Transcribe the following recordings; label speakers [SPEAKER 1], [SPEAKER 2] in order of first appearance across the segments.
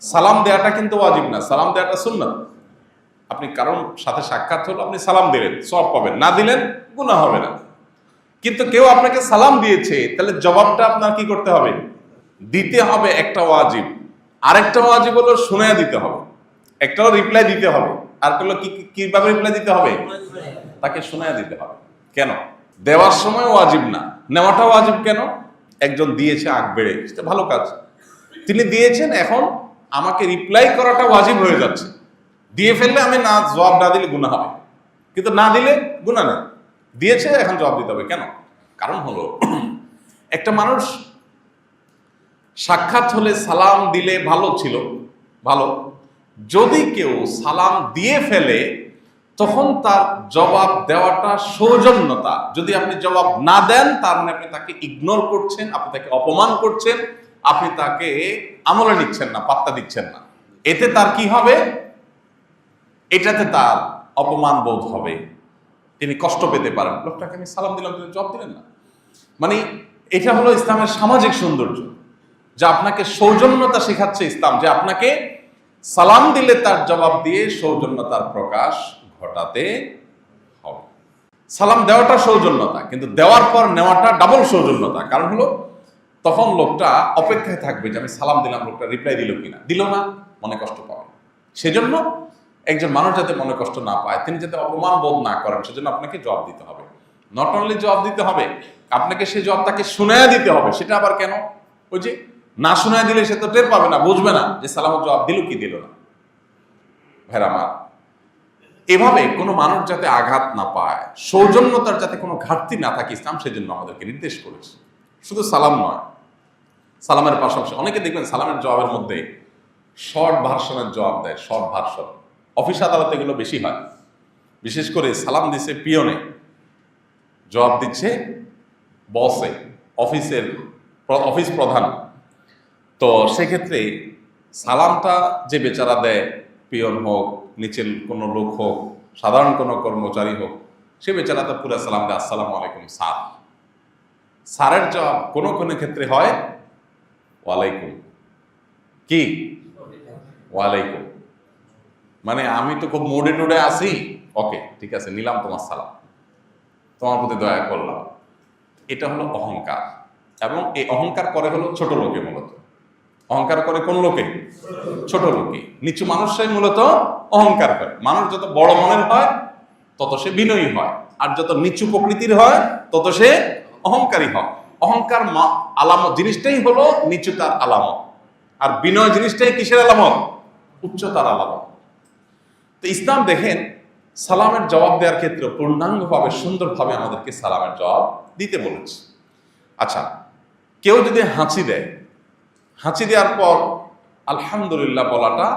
[SPEAKER 1] সালাম দেওয়াটা কিন্তু ওয়াজিব না, সালাম দেওয়াটা সুন্নাত। আপনি কারণ সাথে সাক্ষাৎ হলো, আপনি সালাম দিলেন সব পাবেন। না দিলেন, গুনাহ হবে না। কিন্তু কেউ আপনাকে সালাম দিয়েছে, তাহলে জবাবটা আপনার কি করতে হবে? দিতে হবে একটা ওয়াজিব। আরেকটা ওয়াজিব হলো শুনে দিতে হবে। একটাও রিপ্লাই দিতে হবে। আর হলো কি, কি- কীভাবে রিপ্লাই দিতে হবে? তাকে শুনে দিতে হবে। কেন? দেওয়ার সময় ওয়াজিব না। নেওয়াটা ওয়াজিব কেন? একজন দিয়েছে আগ বেড়ে ভালো কাজ। তিনি দিয়েছেন, এখন আমাকে রিপ্লাই করাটা ওয়াজিব হয়ে যাচ্ছে। দিয়ে ফেললে আমি না, জবাব না দিলে গুণা হবে কিন্তু না দিলে গুণা নেই। দিয়েছে, এখন জবাব দিতে হবে। কেন? কারণ হলো, একটা মানুষ সাক্ষাৎ হলে সালাম দিলে ভালো ছিল। ভালো। যদি কেউ সালাম দিয়ে ফেলে, তখন তার জবাব দেওয়াটা সৌজন্যতা। যদি আপনি জবাব না দেন, তার মানে আপনি তাকে ইগনোর করছেন, আপনি তাকে অপমান করছেন আপনি তাকে আমলে নিচ্ছেন না, পাত্তা দিচ্ছেন না। এতে তার কি হবে? এটাতে তার অপমান বোধ হবে। তিনি কষ্ট পেতে পারেন। লোকটাকে আমি সালাম দিলাম, তিনি জব দিলেন না। মানে এটা হলো ইসলামের সামাজিক সৌন্দর্য। যা আপনাকে সৌজন্যতা শেখাচ্ছে ইসলাম, যে আপনাকে সালাম দিলে তার জবাব দিয়ে সৌজন্যতার প্রকাশ ঘটাতে হবে। সালাম দেওয়াটা সৌজন্যতা, কিন্তু দেওয়ার পর নেওয়াটা ডাবল সৌজন্যতা। কারণ হলো তখন লোকটা অপেক্ষায় থাকবে যে আমি সালাম দিলাম, লোকটা রিপ্লাই দিল কিনা। দিল না, মনে কষ্ট পাবে। সেজন্য একজন মানুষ যাতে মনে কষ্ট না পায়, তিনি যাতে অপমান বোধ না করেন, সেজন্য আপনাকে জবাব দিতে হবে। নট অনলি জবাব দিতে হবে, আপনাকে সেই জবাব তাকে শুনায়া দিতে হবে, সেটা আবার কেন? ওই যে না শোনায় দিলে সে তো টের পাবে না, বুঝবে না যে সালামের জবাব দিল কি দিল না। আমার, এভাবে কোনো মানুষ যাতে আঘাত না পায়, সৌজন্যতার যাতে কোনো ঘাটতি না থাকে, ইসলাম সেজন্য আমাদেরকে নির্দেশ করেছে। শুধু সালাম নয় সালামের পাশাপাশি, অনেকে দেখবেন সালামের জবাবের মধ্যে শর্ট ভার্সনের জবাব দেয় শর্ট ভার্সন অফিস আদালতে এগুলো বেশি হয়। বিশেষ করে সালাম দিছে পিয়নে, জবাব দিচ্ছে বসে, অফিসের অফিস প্রধান। তো সেক্ষেত্রে সালামটা যে বেচারা দেয়, পিয়ন হোক, নিচের কোনো লোক হোক, সাধারণ কোনো কর্মচারী হোক, সে বেচারা তো পুরা সালাম দেয়, আসসালামু আলাইকুম স্যার। স্যারের জবাব কোনো কোনো ক্ষেত্রে হয় ওয়ালাইকুম। কি? ওয়ালাইকুম। মানে আমি তো খুব মোডে টোডে আসি ওকে, ঠিক আছে, নিলাম তোমার সালাম। তোমার প্রতি দয়া করলাম। এটা হলো অহংকার। এবং এই অহংকার করে হলো ছোট লোকে মূলত। অহংকার করে কোন লোকে? ছোট লোকে। নিচু মানুষরাই মূলত অহংকার করে। মানুষ যত বড় মনের হয়, তত সে বিনয়ী হয়। আর যত নিচু প্রকৃতির হয়, তত সে অহংকারী হয়। অহংকার আলামত জিনিসটাই হলো নিচুতার আলামত। আর বিনয় জিনিসটাই কিসের আলামত? উচ্চতার আলামত। তো ইসলাম দেখেন, সালামের জবাব দেওয়ার ক্ষেত্রে পূর্ণাঙ্গভাবে, সুন্দরভাবে আমাদেরকে সালামের জবাব দিতে বলেছে। আচ্ছা কেউ যদি হাঁচি দেয়, হাঁচি দেওয়ার পর আলহামদুলিল্লাহ বলাটা,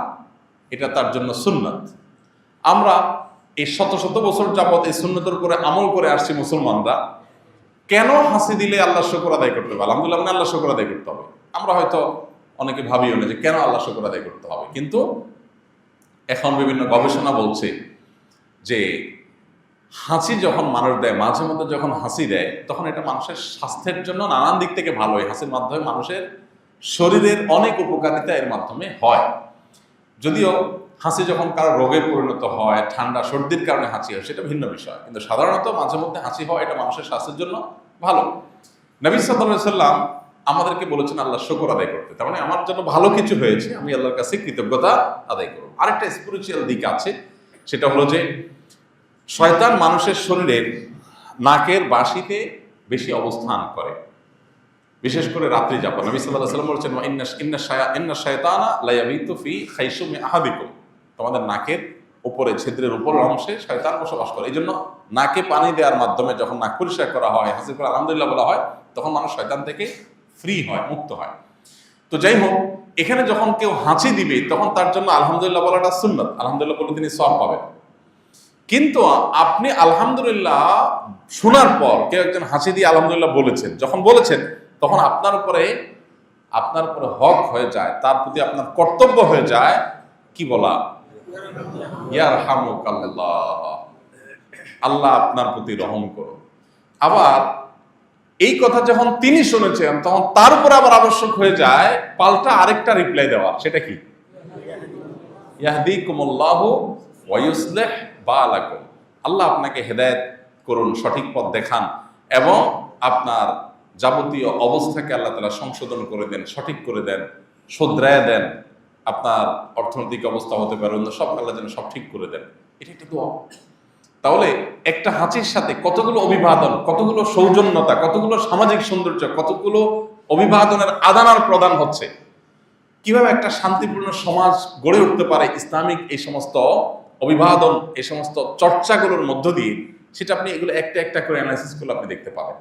[SPEAKER 1] এটা তার জন্য সুন্নত। আমরা এই শত শত বছর যাবৎ এই সুন্নতের উপরে আমল করে আসছি মুসলমানরা। কেন হাসি দিলে আল্লাহ শুকর আদায় করতে হবে? আলহামদুলিল্লাহ মানে আল্লাহ শুকর আদায় করতে হবে। আমরা হয়তো অনেকে ভাবিও না যে কেন আল্লাহ শুকর আদায় করতে হবে। কিন্তু এখন বিভিন্ন গবেষণা বলছে যে হাসি যখন মানুষ দেয়, মাঝে মধ্যে যখন হাসি দেয়, তখন এটা মানুষের স্বাস্থ্যের জন্য নানান দিক থেকে ভালো। হয় হাসির মাধ্যমে মানুষের শরীরের অনেক উপকারিতা এর মাধ্যমে হয়। যদিও হাসি যখন কারও রোগে পরিণত হয়, ঠান্ডা, সর্দির কারণে হাসি হয়, সেটা ভিন্ন বিষয়। কিন্তু সাধারণত মাঝে মধ্যে হাসি হয় এটা মানুষের স্বাস্থ্যের জন্য ভালো। নবী সাল্লাম আমাদেরকে বলেছেন, আল্লাহ শকর আদায় করতে। তার মানে আমার জন্য ভালো কিছু হয়েছে, আমি আল্লাহর কাছে কৃতজ্ঞতা আদায় করব। আরেকটা স্পিরিচুয়াল দিক আছে, সেটা হলো যে শয়তান মানুষের শরীরের নাকের বাঁশিতে বেশি অবস্থান করে। বিশেষ করে রাত্রি যাপন। নবী সাল্লাম বলছেন ইন্না ফি তোমাদের নাকের উপরে, ছিদ্রের উপর অংশে শয়তান বসবাস করে। এই জন্য নাকে পানি দেওয়ার মাধ্যমে যখন নাক পরিষ্কার করা হয় হাসি করে আলহামদুলিল্লাহ বলা হয়, তখন মানুষ শয়তান থেকে ফ্রি হয়, মুক্ত হয়। তো যাই হোক, এখানে যখন কেউ হাঁচি দিবে, তখন তার জন্য আলহামদুলিল্লাহ বলাটা সুন্নত। আলহামদুলিল্লাহ বলে তিনি সব পাবেন। কিন্তু আপনি আলহামদুলিল্লাহ শোনার পর কেউ একজন হাসি দিয়ে আলহামদুলিল্লাহ বলেছেন, যখন বলেছেন, তখন আপনার উপরে আপনার উপরে হক হয়ে যায়, তার প্রতি আপনার কর্তব্য হয়ে যায়, কি বলা? ইয়ার হামুক আল্লাহ আল্লাহ আপনার প্রতি রহম করুন। আবার এই কথা যখন তিনি শুনেছেন, তখন তার উপরে আবার আবশ্যক হয়ে যায়, পাল্টা আরেকটা রিপ্লাই দেওয়া সেটা কি? বালাকুম। আল্লাহ আপনাকে হেদায়েত করুন, সঠিক পথ দেখান এবং আপনার যাবতীয় অবস্থাকে আল্লাহ তাআলা সংশোধন করে দেন, সঠিক করে দেন শুধরায় দেন। আপনার অর্থনৈতিক অবস্থা হতে পারে, অন্য সব আল্লাহ যেন সব ঠিক করে দেন। এটা একটা দোয়া। তাহলে একটা হাঁচির সাথে কতগুলো অভিবাদন, কতগুলো সৌজন্যতা, কতগুলো সামাজিক সৌন্দর্য, কতগুলো অভিবাদনের আদান আর প্রদান হচ্ছে। কীভাবে একটা শান্তিপূর্ণ সমাজ গড়ে উঠতে পারে ইসলামিক এই সমস্ত অভিবাদন, এই সমস্ত চর্চাগুলোর মধ্য দিয়ে, সেটা আপনি এগুলো একটা একটা করে অ্যানালাইসিস করলে আপনি দেখতে পাবেন।